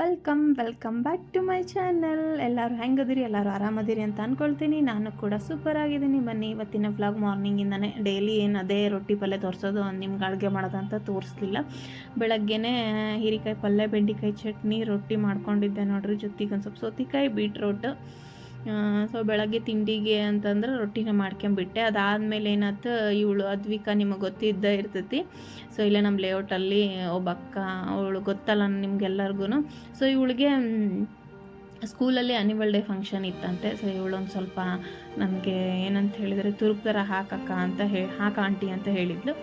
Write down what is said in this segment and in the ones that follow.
Welcome welcome back to my channel ಎಲ್ಲರೂ ಹೆಂಗದಿರಿ? ಎಲ್ಲರೂ ಆರಾಮದಿರಿ ಅಂತ ಅಂದ್ಕೊಳ್ತೀನಿ ನಾನು ಕೂಡ ಸೂಪರ್ ಆಗಿದ್ದೀನಿ. ಬನ್ನಿ, ಇವತ್ತಿನ ವ್ಲಾಗ್ ಮಾರ್ನಿಂಗಿಂದನೇ ಡೈಲಿ ಏನು ಅದೇ ರೊಟ್ಟಿ ಪಲ್ಯ ತೋರಿಸೋದು, ನಿಮ್ಗೆ ಅಡುಗೆ ಮಾಡೋದಂತ ತೋರಿಸ್ಲಿಲ್ಲ. ಬೆಳಗ್ಗೆನೇ ಹೀರಿಕಾಯಿ ಪಲ್ಯ, ಬೆಂಡೆಕಾಯಿ ಚಟ್ನಿ, ರೊಟ್ಟಿ ಮಾಡ್ಕೊಂಡಿದ್ದೆ ನೋಡ್ರಿ. ಜೊತೆಗೆ ಒಂದು ಸ್ವಲ್ಪ ಸೌತಿಕಾಯಿ ಬೀಟ್ರೋಟ್ ಸೊ ಬೆಳಗ್ಗೆ ತಿಂಡಿಗೆ ಅಂತಂದ್ರೆ ರೊಟ್ಟಿನ ಮಾಡ್ಕೊಂಬಿಟ್ಟೆ. ಅದಾದಮೇಲೆ ಏನಾಯ್ತು, ಇವಳು ಅದ್ವಿಕಾ ನಿಮಗೆ ಗೊತ್ತಿದ್ದ ಇರ್ತೈತಿ. ಸೊ ಇಲ್ಲೇ ನಮ್ಮ ಲೇಔಟಲ್ಲಿ ಒಬ್ಬ ಅಕ್ಕ, ಅವಳು ಗೊತ್ತಲ್ಲ ನಿಮ್ಗೆಲ್ಲರಿಗೂ ಸೊ ಇವಳಿಗೆ ಸ್ಕೂಲಲ್ಲಿ ಆ್ಯನಿವಲ್ ಡೇ ಫಂಕ್ಷನ್ ಇತ್ತಂತೆ. ಸೊ ಇವಳು ಒಂದು ಸ್ವಲ್ಪ ನನಗೆ ಏನಂತ ಹೇಳಿದರೆ ತುರುಪ್ ಥರ ಹಾಕಕ್ಕ ಅಂತ ಹೇಳಿ ಹಾಕ ಆಂಟಿ ಅಂತ ಹೇಳಿದ್ಲು.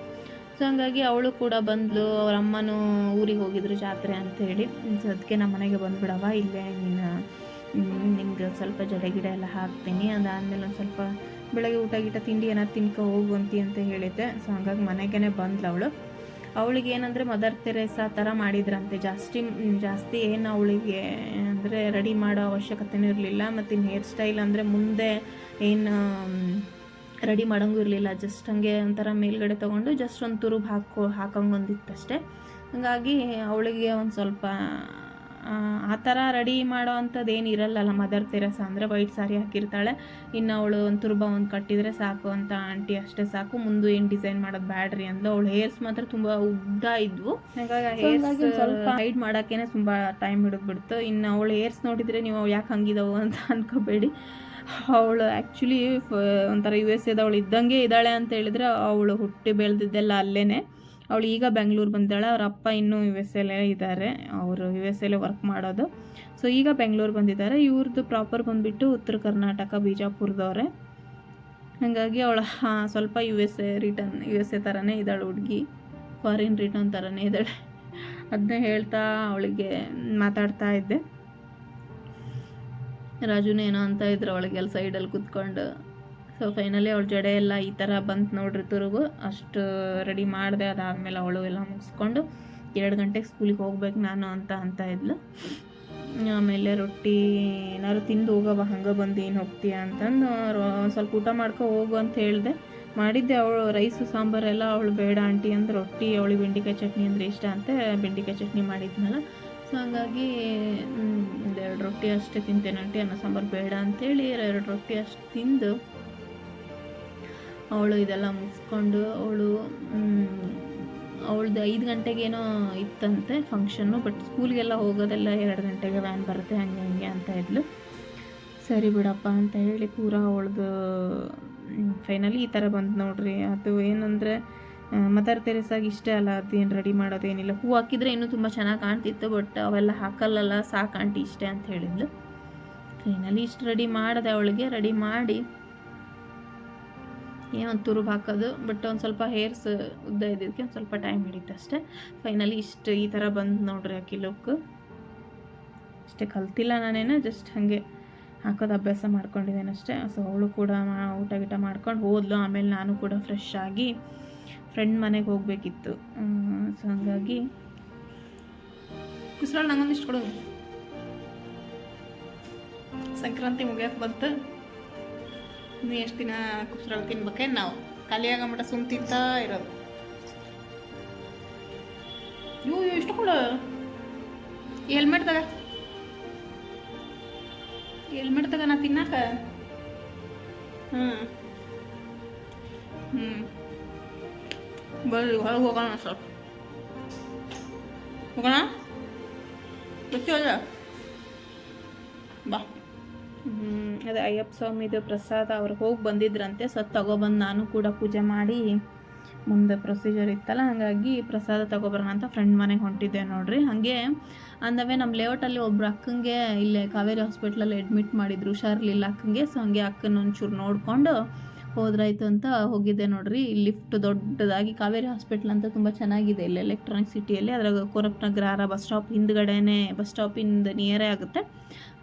ಸೊ ಹಂಗಾಗಿ ಅವಳು ಕೂಡ ಬಂದಳು ಅವ್ರ ಅಮ್ಮನೂ ಊರಿಗೆ ಹೋಗಿದ್ರು ಜಾತ್ರೆ ಅಂತ ಹೇಳಿ. ಸೊ ಅದಕ್ಕೆ ನಮ್ಮ ಮನೆಗೆ ಬಂದುಬಿಡವ್ವ, ಇಲ್ಲೇ ನೀನು ನಿಮ್ಗೆ ಸ್ವಲ್ಪ ಜಡೆ ಗಿಡ ಎಲ್ಲ ಹಾಕ್ತೀನಿ. ಅದಾದಮೇಲೆ ಒಂದು ಸ್ವಲ್ಪ ಬೆಳಗ್ಗೆ ಊಟ ಗೀಟ ತಿಂಡಿ ಏನಾದ್ರು ತಿನ್ಕೊ ಹೋಗುವಂತಿ ಅಂತ ಹೇಳಿದ್ದೆ. ಸೊ ಹಂಗಾಗಿ ಮನೆಗೇನೆ ಬಂದ್ಲು ಅವಳು. ಅವಳಿಗೆ ಏನಂದರೆ ಮದರ್ ತೆರೇಸಾ ಥರ ಮಾಡಿದ್ರಂತೆ. ಜಾಸ್ತಿ ಜಾಸ್ತಿ ಏನು ಅವಳಿಗೆ ಅಂದರೆ ರೆಡಿ ಮಾಡೋ ಅವಶ್ಯಕತೆನೂ ಇರಲಿಲ್ಲ. ಮತ್ತು ಇನ್ನು ಹೇರ್ ಸ್ಟೈಲ್ ಅಂದರೆ ಮುಂದೆ ಏನು ರೆಡಿ ಮಾಡೋಂಗೂ ಇರಲಿಲ್ಲ. ಜಸ್ಟ್ ಹಾಗೆ ಒಂಥರ ಮೇಲ್ಗಡೆ ತೊಗೊಂಡು ಜಸ್ಟ್ ಒಂದು ತುರುಬ್ ಹಾಕೋ ಅಷ್ಟೇ ಹಾಗಾಗಿ ಅವಳಿಗೆ ಒಂದು ಸ್ವಲ್ಪ ಆ, ಥರ ರೆಡಿ ಮಾಡೋ ಅಂಥದ್ದು ಏನು ಇರಲ್ಲಲ್ಲ. ಮದರ್ ತೆರಸ ಅಂದರೆ ವೈಟ್ ಸಾರಿ ಹಾಕಿರ್ತಾಳೆ. ಇನ್ನು ಅವಳು ಒಂದು ತುರ್ಬ ಒಂದು ಕಟ್ಟಿದರೆ ಸಾಕು ಅಂತ ಆಂಟಿ ಅಷ್ಟೇ ಸಾಕು. ಮುಂದೆ ಏನು ಡಿಸೈನ್ ಮಾಡೋದು ಬ್ಯಾಡ್ರಿ ಅಂದ್ಲು. ಅವಳು ಹೇರ್ಸ್ ಮಾತ್ರ ತುಂಬ ಉದ್ದ ಇದ್ವು. ಹಾಗಾಗಿ ಹೇರ್ಸ್ ಸ್ವಲ್ಪ ಹೈಡ್ ಮಾಡೋಕ್ಕೇನೆ ತುಂಬ ಟೈಮ್ ಹಿಡಿದ್ಬಿಡ್ತು. ಇನ್ನು ಅವಳು ಹೇರ್ಸ್ ನೋಡಿದರೆ ನೀವು ಯಾಕೆ ಹಂಗಿದಾವು ಅಂತ ಅನ್ಕೋಬೇಡಿ. ಅವಳು ಆ್ಯಕ್ಚುಲಿ ಒಂಥರ ಯು ಎಸ್ ಎದವಳು ಇದ್ದಂಗೆ ಇದ್ದಾಳೆ ಅಂತ ಹೇಳಿದ್ರೆ ಅವಳು ಹುಟ್ಟಿ ಬೆಳೆದಿದ್ದೆಲ್ಲ ಅಲ್ಲೇ ಅವಳು ಈಗ ಬೆಂಗಳೂರು ಬಂದಾಳೆ, ಅವ್ರ ಅಪ್ಪ ಇನ್ನೂ ಯು ಎಸ್ ಎಲ್ಲೇ ಇದ್ದಾರೆ ಅವರು ಯು ಎಸ್ ಎಲ್ಲೇ ವರ್ಕ್ ಮಾಡೋದು. ಸೊ ಈಗ ಬೆಂಗಳೂರು ಬಂದಿದ್ದಾರೆ. ಇವ್ರದ್ದು ಪ್ರಾಪರ್ ಬಂದುಬಿಟ್ಟು ಉತ್ತರ ಕರ್ನಾಟಕ, ಬಿಜಾಪುರದವ್ರೆ. ಹಾಗಾಗಿ ಅವಳು ಸ್ವಲ್ಪ U S A return U S A ಥರನೇ ಇದ್ದಾಳೆ ಹುಡುಗಿ. ಫಾರಿನ್ ರಿಟರ್ನ್ ಥರನೇ ಇದ್ದಾಳೆ. ಅದನ್ನೇ ಹೇಳ್ತಾ ಅವಳಿಗೆ ಮಾತಾಡ್ತಾ ಇದ್ದೆ. ರಾಜುನೇನೋ ಅಂತ ಇದ್ರು ಅವಳಿಗೆಲ್ಲ ಸೈಡಲ್ಲಿ ಕುತ್ಕೊಂಡು. ಸೊ ಫೈನಲಿ ಅವಳ ಜಡೆ ಎಲ್ಲ ಈ ಥರ ಬಂತು ನೋಡ್ರಿ ತಿರುಗು. ಅಷ್ಟು ರೆಡಿ ಮಾಡಿದೆ. ಅದಾದಮೇಲೆ ಅವಳು ಎಲ್ಲ ಮುಗಿಸ್ಕೊಂಡು ಎರಡು ಗಂಟೆಗೆ ಸ್ಕೂಲಿಗೆ ಹೋಗ್ಬೇಕು ನಾನು ಅಂತ ಅಂತ ಇದ್ಲು. ಆಮೇಲೆ ರೊಟ್ಟಿ ಏನಾದ್ರು ತಿಂದು ಹೋಗವ ಹಂಗೆ ಬಂದು ಏನು ಹೋಗ್ತೀಯ ಅಂತಂದು ಸ್ವಲ್ಪ ಊಟ ಮಾಡ್ಕೊ ಹೋಗು ಅಂತ ಹೇಳಿದೆ. ಮಾಡಿದ್ದೆ ಅವಳು ರೈಸು ಸಾಂಬಾರೆಲ್ಲ ಅವಳು ಬೇಡ ಆಂಟಿ ಅಂದ್ರೆ ರೊಟ್ಟಿ, ಅವಳಿಗೆ ಬೆಂಡೆಕಾಯಿ ಚಟ್ನಿ ಅಂದರೆ ಇಷ್ಟ ಅಂತ ಬೆಂಡೆಕಾಯಿ ಚಟ್ನಿ ಮಾಡಿದ್ನಲ್ಲ. ಸೊ ಹಂಗಾಗಿ ಒಂದೆರಡು ರೊಟ್ಟಿ ಅಷ್ಟೇ ತಿಂತೇನೆ ಆಂಟಿ. ಅನ್ನ, ಸಾಂಬಾರು ಬೇಡ ಅಂತೇಳಿ ಎರಡು ರೊಟ್ಟಿ ಅಷ್ಟು ತಿಂದು ಅವಳು ಇದೆಲ್ಲ ಮುಗಿಸ್ಕೊಂಡು ಅವಳು ಅವಳದು ಐದು ಗಂಟೆಗೇನೋ ಇತ್ತಂತೆ ಫಂಕ್ಷನ್ನು ಬಟ್ ಸ್ಕೂಲ್ಗೆಲ್ಲ ಹೋಗೋದೆಲ್ಲ ಎರಡು ಗಂಟೆಗೆ ವ್ಯಾನ್ ಬರುತ್ತೆ, ಹಂಗೆ ಹಂಗೆ ಅಂತ ಇದ್ಲು. ಸರಿ ಬಿಡಪ್ಪ ಅಂತ ಹೇಳಿ ಪೂರ ಅವಳದು ಫೈನಲಿ ಈ ಥರ ಬಂತು ನೋಡ್ರಿ. ಅದು ಏನಂದರೆ ಮದರ್ ತೆರೆಸಾಗಿ ಇಷ್ಟೇ ಅಲ್ಲ ಅದೇನು ರೆಡಿ ಮಾಡೋದೇನಿಲ್ಲ. ಹೂ ಹಾಕಿದ್ರೆ ಇನ್ನೂ ತುಂಬ ಚೆನ್ನಾಗಿ ಕಾಣ್ತಿತ್ತು ಬಟ್ ಅವೆಲ್ಲ ಹಾಕಲ್ಲಲ್ಲ, ಸಾಕು ಆಂಟಿ ಇಷ್ಟೇ ಅಂತ ಹೇಳಿದ್ಲು. ಫೈನಲಿ ಇಷ್ಟು ರೆಡಿ ಮಾಡಿದೆ ಅವಳಿಗೆ ರೆಡಿ ಮಾಡಿ ಏನೊಂದು ತುರುಬ್ ಹಾಕೋದು, ಬಟ್ ಒಂದು ಸ್ವಲ್ಪ ಹೇರ್ಸ್ ಉದ್ದ ಇದ್ದಿದ್ದಕ್ಕೆ ಒಂದು ಸ್ವಲ್ಪ ಟೈಮ್ ಹಿಡಿತು ಅಷ್ಟೇ. ಫೈನಲಿ ಇಷ್ಟು ಈ ಥರ ಬಂದು ನೋಡ್ರಿ ಆಕಿ ಲುಕ್ ಅಷ್ಟೇ ಕಲ್ತಿಲ್ಲ ನಾನೇನು ಜಸ್ಟ್ ಹಾಗೆ ಹಾಕೋದು ಅಭ್ಯಾಸ ಮಾಡ್ಕೊಂಡಿದ್ದೇನೆ ಅಷ್ಟೇ. ಸೊ ಅವಳು ಕೂಡ ಊಟ ಗೀಟ ಮಾಡ್ಕೊಂಡು ಹೋದ್ಲು. ಆಮೇಲೆ ನಾನು ಕೂಡ ಫ್ರೆಶ್ ಆಗಿ ಫ್ರೆಂಡ್ ಮನೆಗೆ ಹೋಗಬೇಕಿತ್ತು. ಸೊ ಹಂಗಾಗಿ ಕುಸ್ರಾಳು ನಂಗೊಂದಿಷ್ಟು ಕೊಡೋದು ಸಂಕ್ರಾಂತಿ ಮುಗಿಯೋಕೆ ಬಂತು. ಇನ್ನು ಎಷ್ಟು ದಿನ ಕುಸ್ರಾಳ್ ತಿನ್ಬೇಕೆ ನಾವು ಖಾಲಿ ಆಗಮಟ ಸುಮ್ ತಿಂತಾ ಇರೋದು. ಇವು ಇವು ಎಷ್ಟು ಕೊಡು? ಹೆಲ್ಮೆಟ್ ತಗ. ಹೆಲ್ಮೆಟ್ ತಗ ನಾ ತಿನ್ನಾಕ. ಹ್ಞೂ ಹ್ಞೂ ಬರ್ರಿ ಹೊರಗೆ ಹೋಗೋಣ ಸ್ವಲ್ಪ. ಹೋಗೋಣ? ಬರ್ತೀವಲ್ಲ ಬಾ. ಹ್ಮ್, ಅದೇ ಅಯ್ಯಪ್ಪ ಸ್ವಾಮಿದು ಪ್ರಸಾದ ಅವ್ರು ಹೋಗಿ ಬಂದಿದ್ರಂತೆ, ಸೊ ತಗೊಬಂದು ನಾನು ಕೂಡ ಪೂಜೆ ಮಾಡಿ ಮುಂದೆ ಪ್ರೊಸೀಜರ್ ಇತ್ತಲ್ಲ, ಹಾಗಾಗಿ ಪ್ರಸಾದ ತಗೊಬರೋಣ ಅಂತ ಫ್ರೆಂಡ್ ಮನೆಗೆ ಹೊಂಟಿದ್ದೆ ನೋಡ್ರಿ. ಹಾಗೆ ಅಂದವೇ ನಮ್ಮ ಲೇಔಟಲ್ಲಿ ಒಬ್ರು ಅಕ್ಕಂಗೆ ಇಲ್ಲೇ ಕಾವೇರಿ ಹಾಸ್ಪಿಟ್ಲಲ್ಲಿ ಅಡ್ಮಿಟ್ ಮಾಡಿದ್ರು, ಹುಷಾರಿರಲಿಲ್ಲ ಅಕ್ಕಂಗೆ, ಸೊ ಹಂಗೆ ಅಕ್ಕನ ಒಂಚೂರು ನೋಡಿಕೊಂಡು ಹೋದ್ರಾಯ್ತು ಅಂತ ಹೋಗಿದ್ದೆ ನೋಡ್ರಿ. ಲಿಫ್ಟ್ ದೊಡ್ಡದಾಗಿ ಕಾವೇರಿ ಹಾಸ್ಪಿಟ್ಲ್ ಅಂತ ತುಂಬ ಚೆನ್ನಾಗಿದೆ ಇಲ್ಲಿ ಎಲೆಕ್ಟ್ರಾನಿಕ್ ಸಿಟಿಯಲ್ಲಿ. ಅದ್ರಾಗ ಕೋರಪ್ನಗರ ಬಸ್ ಸ್ಟಾಪ್ ಹಿಂದ್ಗಡೆನೆ ಬಸ್ ಸ್ಟಾಪಿಂದ ನಿಯರೇ ಆಗುತ್ತೆ.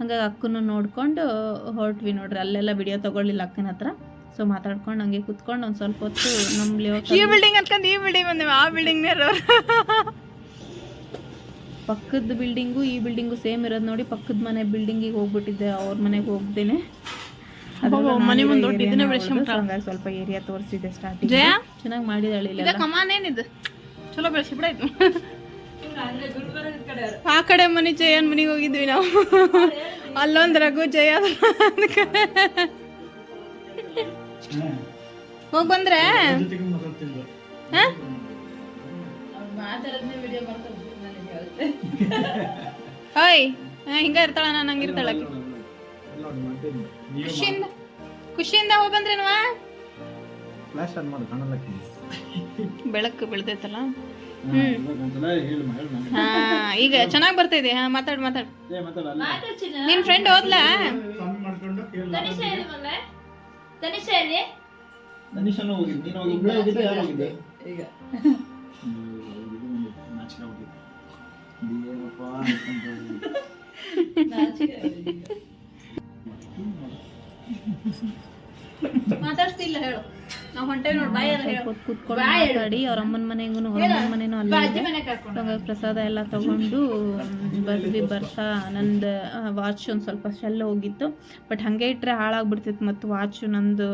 ಹಂಗಾಗಿ ಅಕ್ಕನ ನೋಡ್ಕೊಂಡು ಹೊರಟ್ವಿ ನೋಡ್ರಿ. ಅಲ್ಲೆಲ್ಲ ವಿಡಿಯೋ ತಗೊಳ್ಳಿಲ್ಲ ಅಕ್ಕನ ಹತ್ರ. ಸೊ ಮಾತಾಡ್ಕೊಂಡು ಹಂಗೆ ಕುತ್ಕೊಂಡು ಒಂದು ಸ್ವಲ್ಪ ಹೊತ್ತು ನಮ್ಮ ಈ ಬಿಲ್ಡಿಂಗ್ ಅನ್ಕೊಂಡು ಈ ಬಿಲ್ಡಿಂಗ್ ಬಂದೇವೆ. ಆ ಬಿಲ್ಡಿಂಗ್ ಪಕ್ಕದ ಬಿಲ್ಡಿಂಗು ಈ ಬಿಲ್ಡಿಂಗು ಸೇಮ್ ಇರೋದು ನೋಡಿ. ಪಕ್ಕದ ಮನೆ ಬಿಲ್ಡಿಂಗಿಗೆ ಹೋಗ್ಬಿಟ್ಟಿದ್ದೆ. ಅವ್ರ ಮನೆಗೆ ಹೋಗ್ದೇನೆ. ಮನೆ ಮುಂದೆ ದೊಡ್ಡ ಇದನ್ನ ಬೆಳ್ಸ್ಕೊಂಬಿಟ್ಟಾಳ. ಹಂಗಾಗಿ ಸ್ವಲ್ಪ ಏರಿಯಾ ತೋರಿಸಿದೆ ಸ್ಟಾರ್ಟಿಂಗ್ ಜಯ? ಚೆನ್ನಾಗಿ ಮಾಡಿದಾಳೆ ಇಲ್ಲ ಕಮಾನ್ ಏನಿದು? ಚಲೋ ಬೆಳೆಸಿಬಿಡಾಯ್ತು ಆ ಕಡೆ ಮನಿ ಜಯನ್ ಮನೆಗೆ ಹೋಗಿದ್ವಿ ನಾವು? ಅಲ್ಲೊಂದ್ ರಘು ಜಯ ಹೋಗ್ ಬಂದ್ರೆ? ಹಾಯ್ ಓಯ್ ಹಾ, ಹಿಂಗ ಇರ್ತಾಳ ನಾನು ಹಂಗಿರ್ತಾಳ. ಖುಷಿಯಿಂದ ಖುಷಿಯಿಂದ ಹೋಗಿ ಬಂದ್ರೇನವಾ ಫ್ಲಾಶ್ ಆನ್ ಮಾಡು ಬೆಳಕು ಬೆಳ್ದೈತಲ್ಲ? ಈಗ ಚೆನ್ನಾಗ್ ಬರ್ತಾ ಇದೆ ಹಾ ಮಾತಾಡ್ ಮಾತಾಡ್. ಏ ಮಾತಾಡ ನಿನ್ ಫ್ರೆಂಡ್ ಹೋದ್ಲಾ? ಈಗ ಮಾತಾಡ್ತಿಲ್ಲ ಹೇಳು. ನಾವ್ ಹೊಂಟೇವ್ ನೋಡ್ ಬಾಯ್ ಹೇಳು. ಹೊತ್ತು ಕೂತ್ಕೊಂಡು ಮಾತಾಡಿ ಅವ್ರ ಅಮ್ಮನ ಮನೆಗೂ ಅವ್ರ ಅಮ್ಮನ ಮನೆನೂ ಅಲ್ಲೇ ಇದೆ. ಹಂಗಾಗಿ ಪ್ರಸಾದ ಎಲ್ಲ ತಗೊಂಡು ಬರ್ದಿ ಬರ್ತಾ ನಂದು ವಾಚ್ ಒಂದು ಸ್ವಲ್ಪ ಶೆಲ್ ಹೋಗಿತ್ತು. ಬಟ್ ಹಾಗೆ ಇಟ್ಟರೆ ಹಾಳಾಗ್ಬಿಡ್ತಿತ್ತು ಮತ್ತು ವಾಚ್ ನಂದು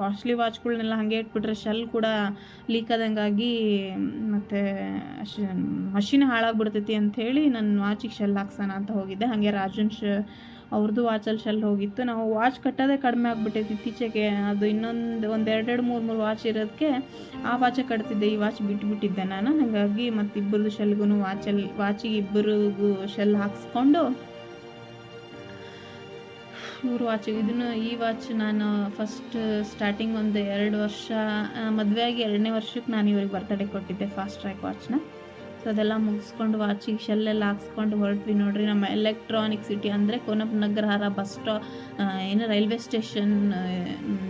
ಕಾಸ್ಟ್ಲಿ ವಾಚ್ಗಳ್ನೆಲ್ಲ ಹಾಗೆ ಇಟ್ಬಿಟ್ರೆ ಶೆಲ್ ಕೂಡ ಲೀಕ್ ಆದಂಗಾಗಿ ಮತ್ತು ಮಷಿನ್ ಹಾಳಾಗ್ಬಿಡ್ತೈತಿ ಹೇಳಿ ನನ್ನ ವಾಚಿಗೆ ಶೆಲ್ ಹಾಕ್ಸೋಣ ಅಂತ ಹೋಗಿದ್ದೆ. ಹಾಗೆ ರಾಜನ್ ಶ ಅವ್ರದ್ದು ವಾಚಲ್ಲಿ ಶೆಲ್ ಹೋಗಿತ್ತು. ನಾವು ವಾಚ್ ಕಟ್ಟೋದೇ ಕಡಿಮೆ ಆಗ್ಬಿಟ್ಟೈತಿ ಇತ್ತೀಚೆಗೆ. ಅದು ಇನ್ನೊಂದು ಒಂದು ಎರಡೆರಡು ಮೂರು ಮೂರು ವಾಚ್ ಇರೋದಕ್ಕೆ ಆ ವಾಚೆ ಕಟ್ತಿದ್ದೆ, ಈ ವಾಚ್ ಬಿಟ್ಬಿಟ್ಟಿದ್ದೆ ನಾನು. ಹಾಗಾಗಿ ಮತ್ತು ಇಬ್ಬರದು ಶೆಲ್ಗೂ ವಾಚಲ್ಲಿ ವಾಚಿಗೆ ಇಬ್ಬರಿಗೂ ಶೆಲ್ ಹಾಕ್ಸ್ಕೊಂಡು ಇವ್ರು ವಾಚ್ ಇದನ್ನು ಈ ವಾಚ್ ನಾನು ಫಸ್ಟ್ ಸ್ಟಾರ್ಟಿಂಗ್ ಒಂದು ಎರಡು ವರ್ಷ ಮದುವೆ ಆಗಿ ಎರಡನೇ ವರ್ಷಕ್ಕೆ ನಾನು ಇವ್ರಿಗೆ ಬರ್ತಡೇ ಕೊಟ್ಟಿದ್ದೆ ಫಾಸ್ಟ್ ಟ್ರ್ಯಾಕ್ ವಾಚ್ನ ಸೊ ಅದೆಲ್ಲ ಮುಗಿಸ್ಕೊಂಡು ವಾಚಿಗೆ ಎಲ್ಲ ಹಾಕ್ಸ್ಕೊಂಡು ಹೊರಟ್ವಿ ನೋಡ್ರಿ ನಮ್ಮ ಎಲೆಕ್ಟ್ರಾನಿಕ್ ಸಿಟಿ ಅಂದರೆ ನಗರ ನಗರಹಾರ ಬಸ್ ಸ್ಟಾ ಏನು ರೈಲ್ವೆ ಸ್ಟೇಷನ್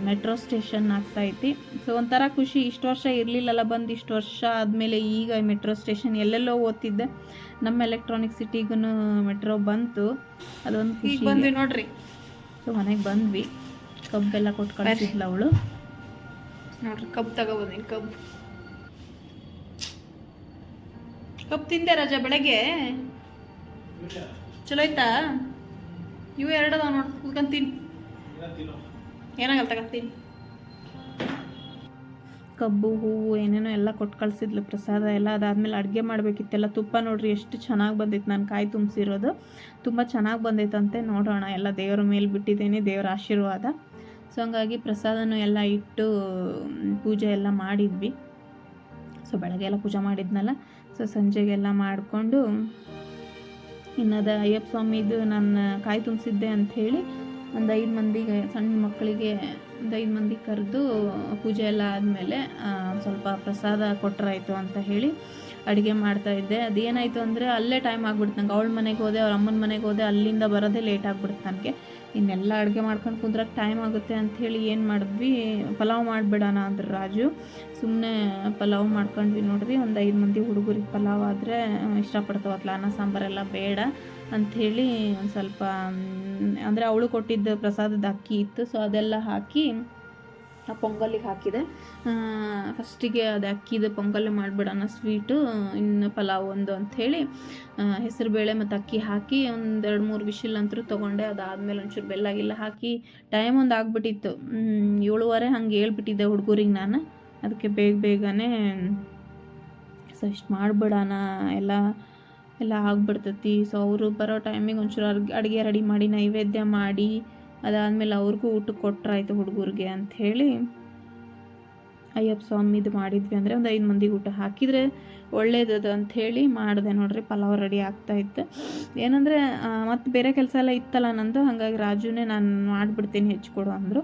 ಮೆಟ್ರೋ ಸ್ಟೇಷನ್ ಆಗ್ತಾ ಐತಿ. ಸೊ ಒಂಥರ ಖುಷಿ. ಇಷ್ಟು ವರ್ಷ ಇರಲಿಲ್ಲಲ್ಲ ಬಂದು ಇಷ್ಟು ವರ್ಷ ಆದಮೇಲೆ ಈಗ ಮೆಟ್ರೋ ಸ್ಟೇಷನ್ ಎಲ್ಲೆಲ್ಲೋ ಓದ್ತಿದ್ದೆ. ನಮ್ಮ ಎಲೆಕ್ಟ್ರಾನಿಕ್ ಸಿಟಿಗೂ ಮೆಟ್ರೋ ಬಂತು. ಅದೊಂದು ಖುಷಿ ಬಂದ್ವಿ ನೋಡ್ರಿ. ಸೊ ಮನೆಗೆ ಬಂದ್ವಿ. ಕಬ್ಬೆಲ್ಲ ಕೊಟ್ಟು ಕಳಿಸಿದ್ಲ ಅವಳು. ನೋಡ್ರಿ ಕಬ್ ತಗೊಬಂದಿನಿ ಕಬ್ ಕಬ್ ತಿಂದೆ ರಜ ಬೆಳಗ್ಗೆ. ಚಲೋ ಆಯ್ತಾ? ಇವು ಎರಡು ಅದಾವ ನೋಡ್, ಕುತ್ಕೊಂಡ್ ತಿನ್. ಏನಾಗಲ್ಲ ತಗೊಂತೀನಿ ಕಬ್ಬು, ಹೂವು, ಏನೇನೋ ಎಲ್ಲ ಕೊಟ್ಟು ಕಳಿಸಿದ್ಲು ಪ್ರಸಾದ ಎಲ್ಲ. ಅದಾದಮೇಲೆ ಅಡುಗೆ ಮಾಡಬೇಕಿತ್ತೆಲ್ಲ. ತುಪ್ಪ ನೋಡ್ರಿ, ಎಷ್ಟು ಚೆನ್ನಾಗಿ ಬಂದಿತ್ತು ನಾನು ಕಾಯಿ ತುಂಬಿಸಿರೋದು. ತುಂಬ ಚೆನ್ನಾಗಿ ಬಂದೈತಂತೆ, ನೋಡೋಣ. ಎಲ್ಲ ದೇವರ ಮೇಲೆ ಬಿಟ್ಟಿದ್ದೇನೆ, ದೇವರ ಆಶೀರ್ವಾದ. ಸೊ, ಹಂಗಾಗಿ ಪ್ರಸಾದನೂ ಎಲ್ಲ ಇಟ್ಟು ಪೂಜೆ ಎಲ್ಲ ಮಾಡಿದ್ವಿ. ಸೊ ಬೆಳಗ್ಗೆ ಎಲ್ಲ ಪೂಜೆ ಮಾಡಿದ್ನಲ್ಲ. ಸೊ ಸಂಜೆಗೆಲ್ಲ ಮಾಡಿಕೊಂಡು, ಇನ್ನದ ಅಯ್ಯಪ್ಪ ಸ್ವಾಮಿದು ನಾನು ಕಾಯಿ ತುಂಬಿಸಿದ್ದೆ ಅಂಥೇಳಿ ಒಂದು ಐದು ಮಂದಿಗೆ, ಸಣ್ಣ ಮಕ್ಕಳಿಗೆ ಒಂದು ಐದು ಮಂದಿ ಕರೆದು ಪೂಜೆ ಎಲ್ಲ ಆದಮೇಲೆ ಸ್ವಲ್ಪ ಪ್ರಸಾದ ಕೊಟ್ಟರಾಯಿತು ಅಂತ ಹೇಳಿ ಅಡುಗೆ ಮಾಡ್ತಾಯಿದ್ದೆ ಅದೇನಾಯಿತು ಅಂದರೆ ಅಲ್ಲೇ ಟೈಮ್ ಆಗ್ಬಿಡ್ತು. ನಂಗೆ ಅವಳ ಮನೆಗೆ ಹೋದೆ, ಅವ್ರ ಅಮ್ಮನ ಮನೆಗೆ ಹೋದೆ, ಅಲ್ಲಿಂದ ಬರೋದೇ ಲೇಟ್ ಆಗ್ಬಿಡ್ತು ನನಗೆ. ಇನ್ನೆಲ್ಲ ಅಡುಗೆ ಮಾಡ್ಕೊಂಡು ಕುಂದ್ರಕ್ಕೆ ಟೈಮ್ ಆಗುತ್ತೆ ಅಂಥೇಳಿ ಏನು ಮಾಡಿದ್ವಿ? ಪಲಾವ್ ಮಾಡಿಬಿಡೋಣ ಅಂದ್ರೆ ರಾಜು. ಸುಮ್ಮನೆ ಪಲಾವ್ ಮಾಡ್ಕೊಂಡ್ವಿ ನೋಡ್ರಿ. ಒಂದು ಐದು ಮಂದಿ ಹುಡುಗರಿಗೆ ಪಲಾವ್ ಆದರೆ ಇಷ್ಟಪಡ್ತಾವತ್ತಲ್ಲ ಅನ್ನ ಸಾಂಬಾರೆಲ್ಲ ಬೇಡ ಅಂಥೇಳಿ ಒಂದು ಸ್ವಲ್ಪ ಅಂದರೆ ಅವಳು ಕೊಟ್ಟಿದ್ದ ಪ್ರಸಾದದ ಅಕ್ಕಿ ಇತ್ತು. ಸೊ ಅದೆಲ್ಲ ಹಾಕಿ ಆ ಪೊಂಗಲಿಗೆ ಹಾಕಿದೆ. ಫಸ್ಟಿಗೆ ಅದು ಅಕ್ಕಿದು ಪೊಂಗಲ್ ಮಾಡಿಬಿಡೋಣ ಸ್ವೀಟು, ಇನ್ನು ಪಲಾವ್ ಒಂದು ಅಂಥೇಳಿ ಹೆಸರುಬೇಳೆ ಮತ್ತು ಅಕ್ಕಿ ಹಾಕಿ ಒಂದು ಎರಡು ಮೂರು ವಿಶಿಲ್ ಅಂತರೂ ತೊಗೊಂಡೆ. ಅದಾದಮೇಲೆ ಒಂಚೂರು ಬೆಲ್ಲ ಗಿಲ್ಲ ಹಾಕಿ ಟೈಮ್ ಒಂದು ಆಗ್ಬಿಟ್ಟಿತ್ತು. ಏಳುವರೆ ಹಂಗೆ ಹೇಳ್ಬಿಟ್ಟಿದ್ದೆ ಹುಡುಗರಿಗೆ ನಾನು. ಅದಕ್ಕೆ ಬೇಗ ಬೇಗನೆ ಸೊ ಇಷ್ಟು ಮಾಡಿಬಿಡೋಣ ಎಲ್ಲ ಎಲ್ಲ ಆಗ್ಬಿಡ್ತೈತಿ. ಸೊ ಅವರು ಬರೋ ಟೈಮಿಗೆ ಒಂಚೂರು ಅಡುಗೆ ರೆಡಿ ಮಾಡಿ, ನೈವೇದ್ಯ ಮಾಡಿ ಅದಾದಮೇಲೆ ಅವ್ರಿಗೂ ಊಟಕ್ಕೆ ಕೊಟ್ಟರಾಯ್ತು ಹುಡುಗರಿಗೆ ಅಂಥೇಳಿ, ಅಯ್ಯಪ್ಪ ಸ್ವಾಮಿ ಇದು ಮಾಡಿದ್ವಿ ಅಂದರೆ ಒಂದು ಐದು ಮಂದಿಗೆ ಊಟ ಹಾಕಿದರೆ ಒಳ್ಳೇದದು ಅಂಥೇಳಿ ಮಾಡಿದೆ ನೋಡ್ರಿ, ಪಲಾವ್ ರೆಡಿ ಆಗ್ತಾಯಿತ್ತು ಏನಂದರೆ ಮತ್ತು ಬೇರೆ ಕೆಲಸ ಎಲ್ಲ ಇತ್ತಲ್ಲ ನಂದು, ಹಾಗಾಗಿ ರಾಜುನೇ ನಾನು ಮಾಡಿಬಿಡ್ತೀನಿ ಹೆಚ್ಚಿಕೊಡು ಅಂದರು.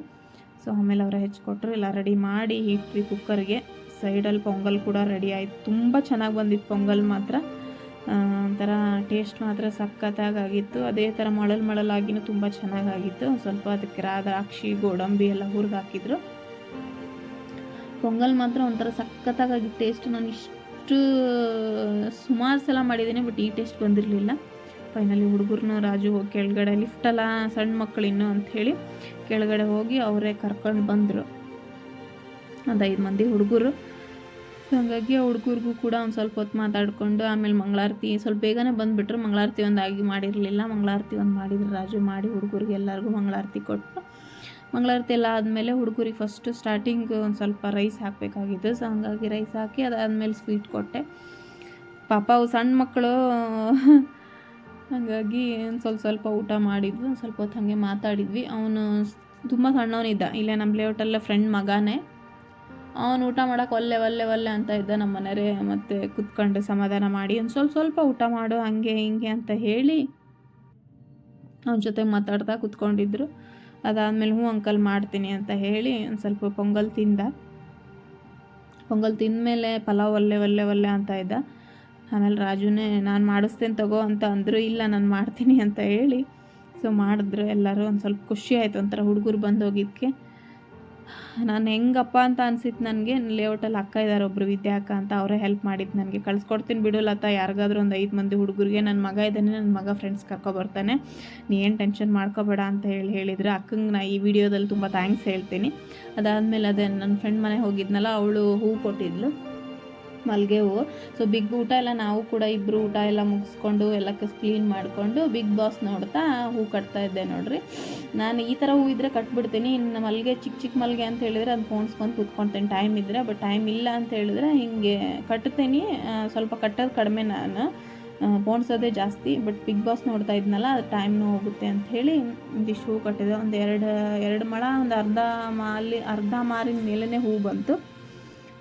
ಸೊ ಆಮೇಲೆ ಅವರ ಹೆಚ್ಚಿಕೊಟ್ರು ಎಲ್ಲ ರೆಡಿ ಮಾಡಿ ಇಟ್ವಿ ಕುಕ್ಕರ್ಗೆ. ಸೈಡಲ್ಲಿ ಪೊಂಗಲ್ ಕೂಡ ರೆಡಿ ಆಯಿತು. ತುಂಬ ಚೆನ್ನಾಗಿ ಬಂದಿತ್ತು ಪೊಂಗಲ್ ಮಾತ್ರ. ಒಂಥರ ಟೇಸ್ಟ್ ಮಾತ್ರ ಸಖತ್ತಾಗಿತ್ತು ಅದೇ ಥರ ಮಳಲ್ ಮಳಲಾಗಿನೂ ತುಂಬ ಚೆನ್ನಾಗಾಗಿತ್ತು. ಸ್ವಲ್ಪ ಅದಕ್ಕೆ ರಾದ್ರಾಕ್ಷಿ ಗೋಡಂಬಿ ಎಲ್ಲ ಹುರಿದು ಹಾಕಿದ್ರು. ಪೊಂಗಲ್ ಮಾತ್ರ ಒಂಥರ ಸಖತ್ತಾಗಿ ಟೇಸ್ಟ್ ನಾನು ಇಷ್ಟು ಸುಮಾರು ಸಲ ಮಾಡಿದ್ದೀನಿ, ಬಟ್ ಈ ಟೇಸ್ಟ್ ಬಂದಿರಲಿಲ್ಲ. ಫೈನಲಿ ಹುಡುಗರನ್ನ ರಾಜು ಹೋಗಿ ಕೆಳಗಡೆ ಲಿಫ್ಟಲ್ಲ ಸಣ್ಣ ಮಕ್ಕಳು ಇನ್ನು ಅಂಥೇಳಿ ಕೆಳಗಡೆ ಹೋಗಿ ಅವರೇ ಕರ್ಕೊಂಡು ಬಂದರು. ಒಂದು ಐದು ಮಂದಿ ಹುಡುಗರು. ಹಾಗಾಗಿ ಆ ಹುಡುಗರಿಗೂ ಕೂಡ ಒಂದು ಸ್ವಲ್ಪ ಹೊತ್ತು ಮಾತಾಡಿಕೊಂಡು ಆಮೇಲೆ ಮಂಗಳಾರತಿ ಸ್ವಲ್ಪ ಬೇಗನೆ ಬಂದುಬಿಟ್ರು ಮಂಗಳಾರತಿ ಒಂದು ಆಗಿ ಮಾಡಿರಲಿಲ್ಲ. ಮಂಗಳಾರತಿ ಒಂದು ಮಾಡಿದ್ರು, ರಾಜು ಮಾಡಿ ಹುಡುಗರಿಗೆ ಎಲ್ಲರಿಗೂ ಮಂಗಳಾರತಿ ಕೊಟ್ಟು ಮಂಗಳಾರತಿ ಎಲ್ಲ ಆದಮೇಲೆ ಹುಡುಗರಿಗೆ ಫಸ್ಟು ಸ್ಟಾರ್ಟಿಂಗ್ ಒಂದು ಸ್ವಲ್ಪ ರೈಸ್ ಹಾಕಬೇಕಾಗಿತ್ತು. ಸೊ ಹಂಗಾಗಿ ರೈಸ್ ಹಾಕಿ ಅದಾದಮೇಲೆ ಸ್ವೀಟ್ ಕೊಟ್ಟೆ. ಪಾಪ ಅವು ಸಣ್ಣ ಮಕ್ಕಳು ಹಾಗಾಗಿ ಒಂದು ಸ್ವಲ್ಪ ಸ್ವಲ್ಪ ಊಟ ಮಾಡಿದ್ವಿ. ಒಂದು ಸ್ವಲ್ಪ ಹೊತ್ತು ಹಾಗೆ ಮಾತಾಡಿದ್ವಿ. ಅವನು ತುಂಬ ಸಣ್ಣವನಿದ್ದ. ಇಲ್ಲೇ ನಮ್ಮ ಲೇಔಟಲ್ಲ ಫ್ರೆಂಡ್ ಮಗನೇ. ಅವನು ಊಟ ಮಾಡೋಕೆ ಒಲ್ಲೆ ಒಲ್ಲೆ ಒಲ್ಲೆ ಅಂತ ಇದ್ದ ನಮ್ಮ ಮನೆಯವರೇ. ಮತ್ತು ಕುತ್ಕೊಂಡು ಸಮಾಧಾನ ಮಾಡಿ, ಒಂದು ಸ್ವಲ್ಪ ಸ್ವಲ್ಪ ಊಟ ಮಾಡು, ಹಂಗೆ, ಹಿಂಗೆ ಅಂತ ಹೇಳಿ ಅವನ ಜೊತೆ ಮಾತಾಡ್ತಾ ಕುತ್ಕೊಂಡಿದ್ರು. ಅದಾದಮೇಲೆ ಹ್ಞೂ ಅಂಕಲ್ ಮಾಡ್ತೀನಿ ಅಂತ ಹೇಳಿ ಒಂದು ಸ್ವಲ್ಪ ಪೊಂಗಲ್ ತಿಂದ. ಪೊಂಗಲ್ ತಿಂದಮೇಲೆ ಪಲಾವ್ ಒಲ್ಲೆ ಒಲ್ಲೆ ಒಲ್ಲೆ ಅಂತ ಇದ್ದ. ಆಮೇಲೆ ರಾಜುನೇ, ನಾನು ಮಾಡಿಸ್ತೇನೆ ತಗೋ ಅಂತ ಅಂದರು, ಇಲ್ಲ, ನಾನು ಮಾಡ್ತೀನಿ ಅಂತ ಹೇಳಿ. ಸೊ ಮಾಡಿದ್ರು ಎಲ್ಲರೂ, ಒಂದು ಸ್ವಲ್ಪ ಖುಷಿ ಆಯಿತು ಒಂಥರ ಹುಡುಗರು ಬಂದು ಹೋಗಿದ್ದಕ್ಕೆ ನಾನು ಹೆಂಗಪ್ಪ ಅಂತ ಅನ್ಸಿತ್ತು ನನಗೆ ಲೇಔಟಲ್ಲಿ ಅಕ್ಕ ಇದ್ದಾರೆ ಒಬ್ಬರು ವಿದ್ಯಾ ಅಕ್ಕ ಅಂತ ಅವರೇ ಹೆಲ್ಪ್ ಮಾಡಿದ್ದು ನನಗೆ. ಕಳ್ಸ್ಕೊಡ್ತೀನಿ ಬಿಡು ಲತಾ, ಯಾರಿಗಾದ್ರೂ ಒಂದು ಐದು ಮಂದಿ ಹುಡುಗರಿಗೆ ನನ್ನ ಮಗ ಇದ್ದಾನೆ ನನ್ನ ಮಗ ಫ್ರೆಂಡ್ಸ್ ಕರ್ಕೊಬರ್ತಾನೆ ನೀ ಏನು ಟೆನ್ಷನ್ ಮಾಡ್ಕೋಬೇಡ ಅಂತ ಹೇಳಿ ಹೇಳಿದ್ರು. ಅಕ್ಕಂಗೆ ನಾ ಈ ವಿಡಿಯೋದಲ್ಲಿ ತುಂಬ ಥ್ಯಾಂಕ್ಸ್ ಹೇಳ್ತೀನಿ. ಅದಾದಮೇಲೆ ಅದೇ ನನ್ನ ಫ್ರೆಂಡ್ ಮನೆ ಹೋಗಿದ್ನಲ್ಲ, ಅವಳು ಹೂ ಕೊಟ್ಟಿದ್ಲು. ಮಲ್ಲಿಗೆ ಹೂವು ಸೊ ಬಿಗ್ ಊಟ ಎಲ್ಲ ನಾವು ಕೂಡ ಇಬ್ಬರು ಊಟ ಎಲ್ಲ ಮುಗಿಸ್ಕೊಂಡು ಎಲ್ಲ ಕ್ಲೀನ್ ಮಾಡಿಕೊಂಡು ಬಿಗ್ ಬಾಸ್ ನೋಡ್ತಾ ಹೂ ಕಟ್ತಾ ಇದ್ದೆ ನೋಡ್ರಿ. ನಾನು ಈ ಥರ ಹೂ ಇದ್ದರೆ ಕಟ್ಬಿಡ್ತೀನಿ. ಇನ್ನು ಮಲ್ಲಿಗೆ ಚಿಕ್ಕ ಚಿಕ್ಕ ಮಲ್ಲಿಗೆ ಅಂತ ಹೇಳಿದ್ರೆ ಅದು ಫೋನ್ಸ್ಕೊಂಡು ಕೂತ್ಕೊಳ್ತೀನಿ ಟೈಮ್ ಇದ್ದರೆ ಬಟ್ ಟೈಮ್ ಇಲ್ಲ ಅಂತ ಹೇಳಿದ್ರೆ ಹಿಂಗೆ ಕಟ್ತೀನಿ. ಸ್ವಲ್ಪ ಕಟ್ಟೋದು ಕಡಿಮೆ ನಾನು. ಪೋಣಿಸೋದೇ ಜಾಸ್ತಿ ಬಟ್ ಬಿಗ್ ಬಾಸ್ ನೋಡ್ತಾ ಇದ್ನಲ್ಲ, ಅದು ಟೈಮ್ನೂ ಹೋಗುತ್ತೆ ಅಂತ ಹೇಳಿ ಒಂದಿಷ್ಟು ಹೂ ಕಟ್ಟಿದೆ. ಒಂದು ಎರಡು ಎರಡು ಮಳ, ಒಂದು ಅರ್ಧ ಮಾಲಿ, ಅರ್ಧ ಮಾರಿನ ಮೇಲೇ ಹೂ ಬಂತು.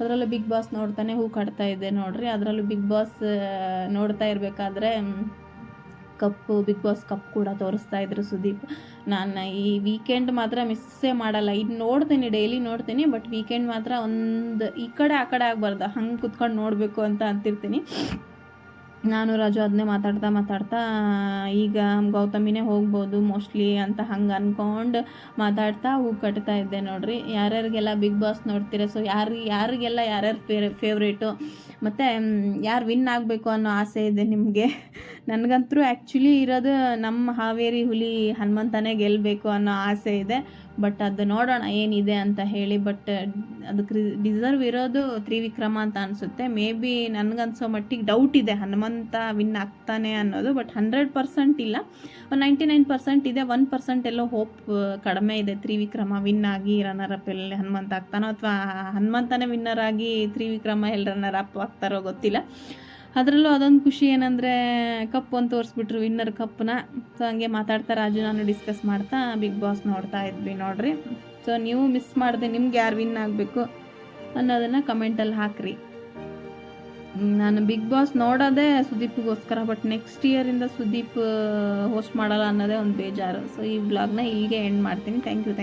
ಅದರಲ್ಲೂ ಬಿಗ್ ಬಾಸ್ ನೋಡ್ತಾನೆ, ಹೂ ಕಟ್ತಾ ಇದ್ದೆ ನೋಡ್ರಿ. ಅದರಲ್ಲೂ ಬಿಗ್ ಬಾಸ್ ನೋಡ್ತಾ ಇರಬೇಕಾದ್ರೆ ಕಪ್ಪು ಬಿಗ್ ಬಾಸ್ ಕಪ್ ಕೂಡ ತೋರಿಸ್ತಾ ಇದ್ರು ಸುದೀಪ್. ನಾನು ಈ ವೀಕೆಂಡ್ ಮಾತ್ರ ಮಿಸ್ಸೇ ಮಾಡಲ್ಲ. ಇದು ನೋಡ್ತೀನಿ ಡೈಲಿ ನೋಡ್ತೀನಿ ಬಟ್ ವೀಕೆಂಡ್ ಮಾತ್ರ ಒಂದು ಈ ಕಡೆ ಆ ಕಡೆ ಆಗಬಾರ್ದು. ಹಂಗೆ ಕುತ್ಕೊಂಡು ನೋಡಬೇಕು ಅಂತ ಅಂತಿರ್ತೀನಿ. ನಾನು ರಾಜು ಅದನ್ನೇ ಮಾತಾಡ್ತಾ ಮಾತಾಡ್ತಾ, ಈಗ ಗೌತಮಿನೇ ಹೋಗ್ಬೋದು ಮೋಸ್ಟ್ಲಿ ಅಂತ ಹಂಗೆ ಅಂದ್ಕೊಂಡು ಮಾತಾಡ್ತಾ ಹೂ ಕಟ್ತಾ ಇದ್ದೆ ನೋಡ್ರಿ. ಯಾರ್ಯಾರಿಗೆಲ್ಲ ಬಿಗ್ ಬಾಸ್ ನೋಡ್ತೀರ? ಸೊ ಯಾರು, ಯಾರಿಗೆಲ್ಲ ಯಾರ್ಯಾರು ಫೇವ್ರೇಟು? ಮತ್ತು ಯಾರು ವಿನ್ ಆಗಬೇಕು ಅನ್ನೋ ಆಸೆ ಇದೆ ನಿಮಗೆ? ನನಗಂತೂ ಆ್ಯಕ್ಚುಲಿ ಇರೋದು ನಮ್ಮ ಹಾವೇರಿ ಹುಲಿ ಹನುಮಂತನೇ ಗೆಲ್ಲಬೇಕು ಅನ್ನೋ ಆಸೆ ಇದೆ. ಬಟ್ ಅದು ನೋಡೋಣ ಏನಿದೆ ಅಂತ ಹೇಳಿ ಬಟ್ ಅದಕ್ಕೆ ಡಿಸರ್ವ್ ಇರೋದು ತ್ರಿವಿಕ್ರಮ ಅಂತ ಅನಿಸುತ್ತೆ. ಮೇ ಬಿ ನನಗನ್ಸೋ ಮಟ್ಟಿಗೆ ಡೌಟ್ ಇದೆ, ಹನುಮಂತ ವಿನ್ ಆಗ್ತಾನೆ ಅನ್ನೋದು ಬಟ್ ಹಂಡ್ರೆಡ್ ಪರ್ಸೆಂಟ್ ಇಲ್ಲ. ನೈಂಟಿ ನೈನ್ ಪರ್ಸೆಂಟ್ ಇದೆ ಒನ್ ಪರ್ಸೆಂಟ್ ಎಲ್ಲೋ ಹೋಪ್ ಕಡಿಮೆ ಇದೆ ತ್ರಿವಿಕ್ರಮ ವಿನ್ ಆಗಿ ರನ್ನರ್ ಅಪ್ ಎಲ್ಲಿ ಹನುಮಂತ ಆಗ್ತಾನೋ ಅಥವಾ ಹನುಮಂತನೇ ವಿನ್ನರ್ ಆಗಿ ತ್ರಿವಿಕ್ರಮ ಎಲ್ಲಿ ರನ್ನರ್ ಅಪ್ ಆಗ್ತಾರೋ ಗೊತ್ತಿಲ್ಲ. ಅದರಲ್ಲೂ ಅದೊಂದು ಖುಷಿ ಏನಂದರೆ ಕಪ್ ಅಂತ ತೋರಿಸ್ಬಿಟ್ರು ವಿನ್ನರ್ ಕಪ್ನ ಸೊ ಹಂಗೆ ಮಾತಾಡ್ತಾ ರಾಜು, ನಾನು ಡಿಸ್ಕಸ್ ಮಾಡ್ತಾ ಬಿಗ್ ಬಾಸ್ ನೋಡ್ತಾ ಇದ್ವಿ ನೋಡ್ರಿ. ಸೊ ನೀವು ಮಿಸ್ ಮಾಡಿದೆ ನಿಮ್ಗೆ ಯಾರು ವಿನ್ ಆಗಬೇಕು ಅನ್ನೋದನ್ನು ಕಮೆಂಟಲ್ಲಿ ಹಾಕ್ರಿ. ನಾನು ಬಿಗ್ ಬಾಸ್ ನೋಡೋದೇ ಸುದೀಪ್ಗೋಸ್ಕರ ಬಟ್ ನೆಕ್ಸ್ಟ್ ಇಯರಿಂದ ಸುದೀಪ್ ಹೋಸ್ಟ್ ಮಾಡಲ್ಲ ಅನ್ನೋದೇ ಒಂದು ಬೇಜಾರು. ಸೊ ಈ ಬ್ಲಾಗ್ನ ಇಲ್ಲಿಗೆ ಎಂಡ್ ಮಾಡ್ತೀನಿ. Thank you thank